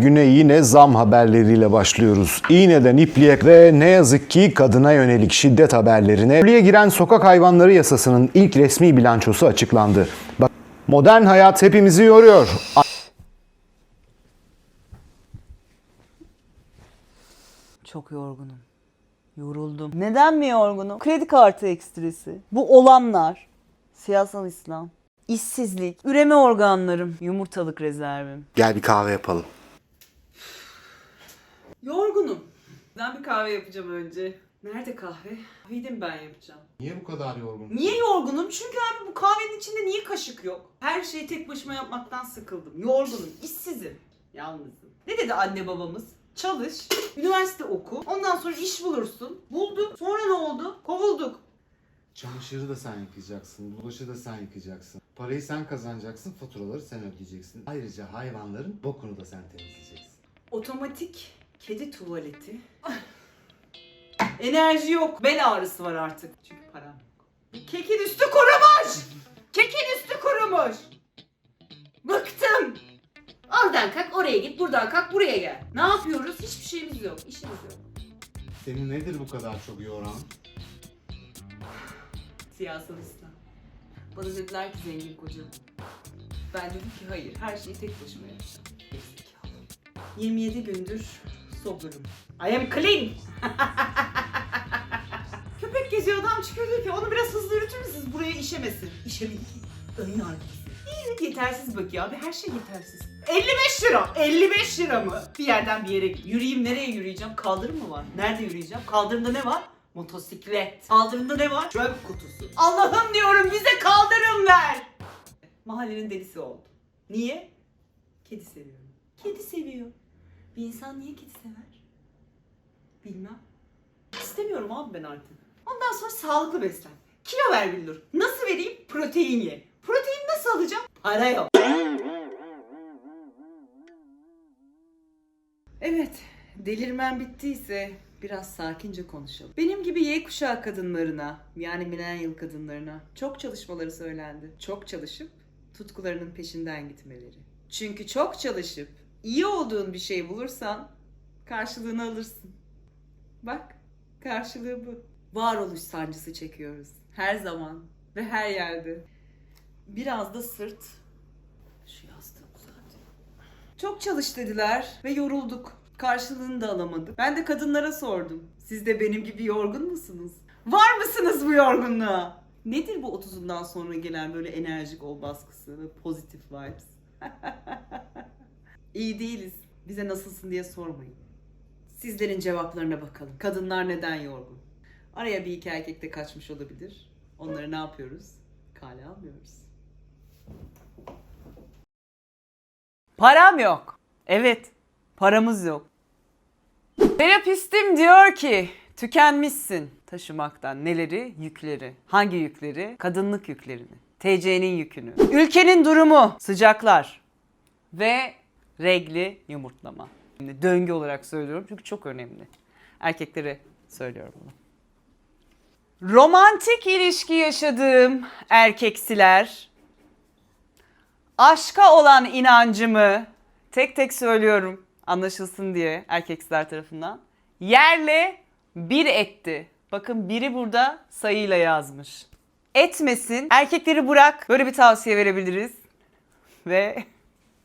Güne yine zam haberleriyle başlıyoruz. İğneden ipliğe ve ne yazık ki kadına yönelik şiddet haberlerine yürürlüğe giren sokak hayvanları yasasının ilk resmi bilançosu açıklandı. Bak, modern hayat hepimizi yoruyor. Çok yorgunum. Yoruldum. Neden mi yorgunum? Kredi kartı ekstresi. Bu olanlar. Siyasal İslam. işsizlik, üreme organlarım, yumurtalık rezervim. Gel bir kahve yapalım. Yorgunum. Ben bir kahve yapacağım önce. Nerede kahve? Kahveyi de mi ben yapacağım? Niye bu kadar yorgun? Niye yorgunum? Çünkü abi bu kahvenin içinde niye kaşık yok? Her şeyi tek başıma yapmaktan sıkıldım. Yorgunum, işsizim, yalnızım. Ne dedi anne babamız? Çalış, üniversite oku, ondan sonra iş bulursun. Bulduk. Sonra ne oldu? Kovulduk. Çamaşırı da sen yıkayacaksın, bulaşığı da sen yıkayacaksın. Parayı sen kazanacaksın, faturaları sen ödeyeceksin. Ayrıca hayvanların bokunu da sen temizleyeceksin. Otomatik kedi tuvaleti. Enerji yok. Bel ağrısı var artık. Çünkü param yok. Kekin üstü kurumuş. Kekin üstü kurumuş. Bıktım. Oradan kalk oraya git, buradan kalk buraya gel. Ne yapıyoruz? Hiçbir şeyimiz yok, işimiz yok. Seni nedir bu kadar çok yoran? Siyasal İslam. Bana dediler ki zengin koca. Ben dedim ki hayır, her şeyi tek başıma yapacağım. Gerizekalı. 27 gündür soberim. I am clean. Köpek geziyor adam çıkıyor ki onu biraz hızlı yürütür müsünüz buraya işemesin. İşemedi ki. Ön yargısı. Yetersiz bakıyor abi her şey yetersiz. 55 lira. 55 lira mı? Bir yerden bir yere. Yürüyeyim nereye yürüyeceğim? Kaldırım mı var? Nerede yürüyeceğim? Kaldırımda ne var? Motosiklet. Kaldırımda ne var? Çöp kutusu. Allah'ım diyorum bize kaldırım ver. Mahallenin delisi oldum. Niye? Kedi seviyorum. Kedi seviyor. Bir insan niye kedi sever? Bilmem. İstemiyorum abi ben artık. Ondan sonra sağlıklı beslen. Kilo ver Billur. Nasıl vereyim? Protein ye. Protein nasıl alacağım? Para yok. Evet, delirmen bittiyse biraz sakince konuşalım. Benim gibi Y kuşağı kadınlarına, yani millennial kadınlarına çok çalışmaları söylendi. Çok çalışıp tutkularının peşinden gitmeleri. Çünkü çok çalışıp iyi olduğun bir şey bulursan karşılığını alırsın. Bak, karşılığı bu. Varoluş sancısı çekiyoruz. Her zaman ve her yerde. Biraz da sırt. Şu yastığı uzat. Çok çalış dediler ve yorulduk. Karşılığını da alamadık. Ben de kadınlara sordum. Siz de benim gibi yorgun musunuz? Var mısınız bu yorgunluğa? Nedir bu 30'undan sonra gelen böyle enerjik ol baskısı ve pozitif vibes? İyi değiliz. Bize nasılsın diye sormayın. Sizlerin cevaplarına bakalım. Kadınlar neden yorgun? Araya bir iki erkek de kaçmış olabilir. Onları ne yapıyoruz? Kale almıyoruz. Param yok. Evet, paramız yok. Terapistim diyor ki tükenmişsin taşımaktan neleri? Yükleri. Hangi yükleri? Kadınlık yüklerini. TC'nin yükünü. Ülkenin durumu, sıcaklar ve regli yumurtlama. Şimdi döngü olarak söylüyorum çünkü çok önemli. Erkeklere söylüyorum bunu. Romantik ilişki yaşadığım erkeksiler aşka olan inancımı tek tek söylüyorum anlaşılsın diye erkekler tarafından yerle bir etti. Bakın biri burada sayıyla yazmış. Etmesin. Erkekleri bırak. Böyle bir tavsiye verebiliriz. Ve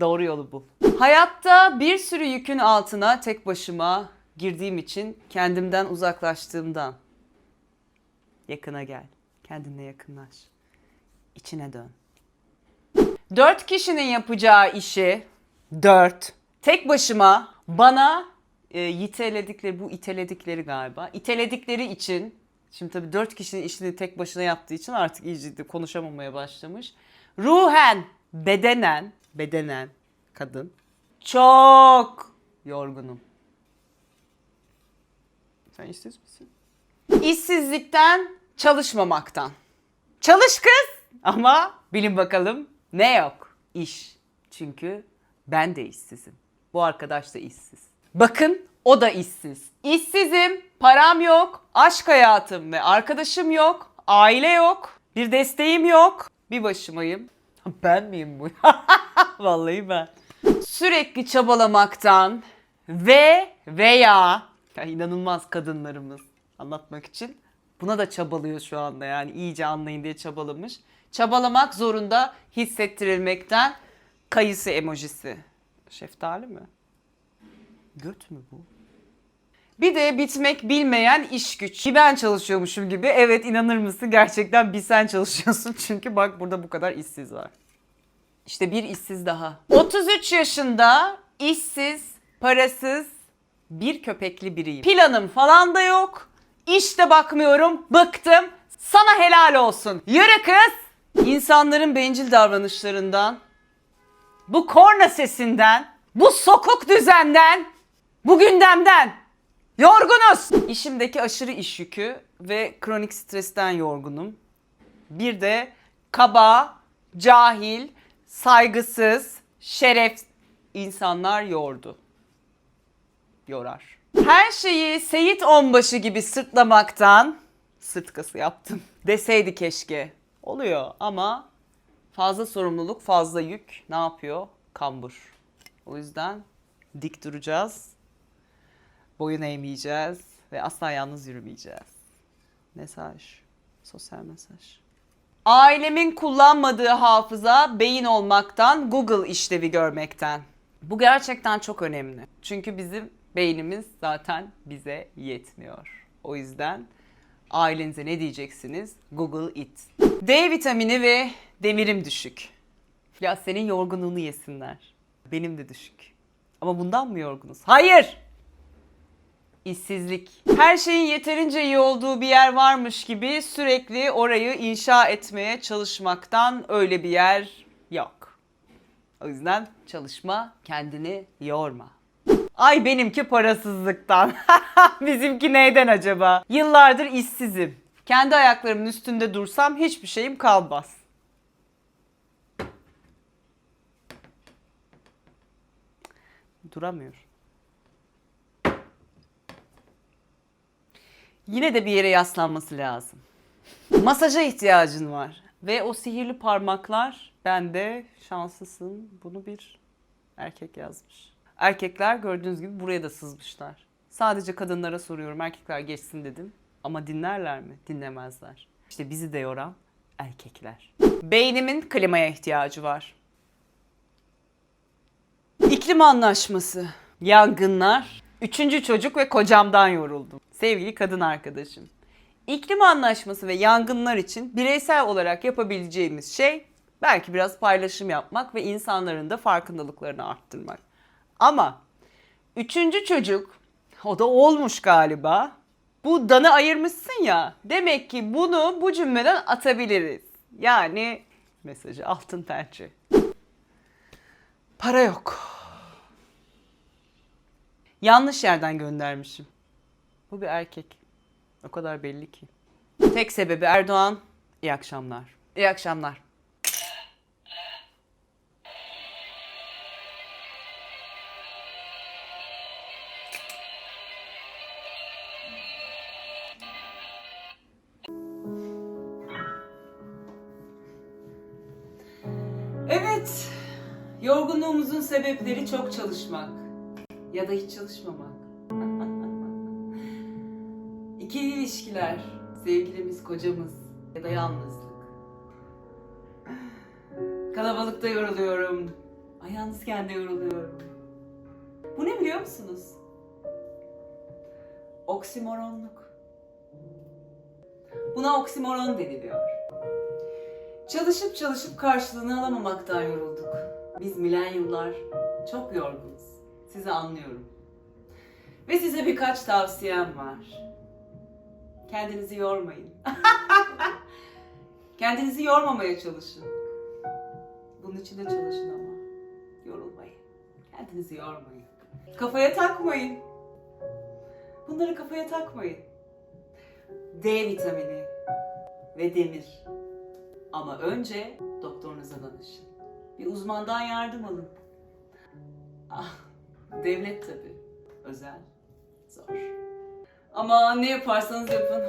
doğru yolu bu. Hayatta bir sürü yükün altına tek başıma girdiğim için kendimden uzaklaştığımdan yakına gel. Kendinle yakınlaş. İçine dön. Dört kişinin yapacağı işi dört. Tek başıma bana e, yiteledikleri, bu iteledikleri galiba. İteledikleri için, şimdi tabii dört kişinin işini tek başına yaptığı için artık iyice konuşamamaya başlamış. Ruhen, bedenen, bedenen kadın. Çok yorgunum. Sen işsiz misin? İşsizlikten, çalışmamaktan. Çalış kız ama bilin bakalım ne yok? İş. Çünkü ben de işsizim. Bu arkadaş da işsiz. Bakın o da işsiz. İşsizim, param yok, aşk hayatım ve arkadaşım yok, aile yok, bir desteğim yok, bir başımayım. Ben miyim bu? Vallahi ben. Sürekli çabalamaktan ve veya ya inanılmaz kadınlarımız anlatmak için buna da çabalıyor şu anda yani iyice anlayın diye çabalamış. Çabalamak zorunda hissettirilmekten kayısı emojisi. Şeftali mi? Göt mü bu? Bir de bitmek bilmeyen iş güç. Bir ben çalışıyormuşum gibi. Evet inanır mısın gerçekten bir sen çalışıyorsun. Çünkü bak burada bu kadar işsiz var. İşte bir işsiz daha. 33 yaşında işsiz, parasız, bir köpekli biriyim. Planım falan da yok. İşte bakmıyorum, bıktım. Sana helal olsun. Yürü kız. İnsanların bencil davranışlarından, bu korna sesinden, bu sokuk düzenden, bu gündemden yorgunuz. İşimdeki aşırı iş yükü ve kronik stresten yorgunum. Bir de kaba, cahil, saygısız, şeref insanlar yordu. Yorar. Her şeyi Seyit Onbaşı gibi sırtlamaktan sırt kası yaptım. Deseydi keşke. Oluyor ama fazla sorumluluk, fazla yük ne yapıyor? Kambur. O yüzden dik duracağız. Boyun eğmeyeceğiz ve asla yalnız yürümeyeceğiz. Mesaj. Sosyal mesaj. Ailemin kullanmadığı hafıza beyin olmaktan, Google işlevi görmekten. Bu gerçekten çok önemli. Çünkü bizim beynimiz zaten bize yetmiyor. O yüzden ailenize ne diyeceksiniz? Google it. D vitamini ve demirim düşük. Ya senin yorgunluğunu yesinler. Benim de düşük. Ama bundan mı yorgunuz? Hayır! İşsizlik. Her şeyin yeterince iyi olduğu bir yer varmış gibi sürekli orayı inşa etmeye çalışmaktan öyle bir yer yok. O yüzden çalışma, kendini yorma. Ay benimki parasızlıktan. Bizimki neyden acaba? Yıllardır işsizim. Kendi ayaklarımın üstünde dursam hiçbir şeyim kalmaz. Duramıyor. Yine de bir yere yaslanması lazım. Masaja ihtiyacın var. Ve o sihirli parmaklar bende şanslısın. Bunu bir erkek yazmış. Erkekler gördüğünüz gibi buraya da sızmışlar. Sadece kadınlara soruyorum erkekler geçsin dedim. Ama dinlerler mi? Dinlemezler. İşte bizi de yoran erkekler. Beynimin klimaya ihtiyacı var. İklim anlaşması, yangınlar, üçüncü çocuk ve kocamdan yoruldum. Sevgili kadın arkadaşım. İklim anlaşması ve yangınlar için bireysel olarak yapabileceğimiz şey belki biraz paylaşım yapmak ve insanların da farkındalıklarını arttırmak. Ama üçüncü çocuk, o da olmuş galiba. Bu danı ayırmışsın ya. Demek ki bunu bu cümleden atabiliriz. Yani mesajı altın pençe. Para yok. Yanlış yerden göndermişim. Bu bir erkek. O kadar belli ki. Tek sebebi Erdoğan. İyi akşamlar. İyi akşamlar. Evet. Yorgunluğumuzun sebepleri çok çalışmak. Ya da hiç çalışmamak. İlişkiler, sevgilimiz, kocamız ya da yalnızlık. Kalabalıkta yoruluyorum. Ay yalnızken de yoruluyorum. Bu ne biliyor musunuz? Oksimoronluk. Buna oksimoron deniliyor. Çalışıp çalışıp karşılığını alamamaktan yorulduk. Biz milenyumlar çok yorgunuz. Sizi anlıyorum. Ve size birkaç tavsiyem var. Kendinizi yormayın. Kendinizi yormamaya çalışın. Bunun için de çalışın ama. Yorulmayın. Kendinizi yormayın. Kafaya takmayın. Bunları kafaya takmayın. D vitamini ve demir. Ama önce doktorunuza danışın. Bir uzmandan yardım alın. Ah, devlet tabii. Özel. Zor. Ama ne yaparsanız yapın.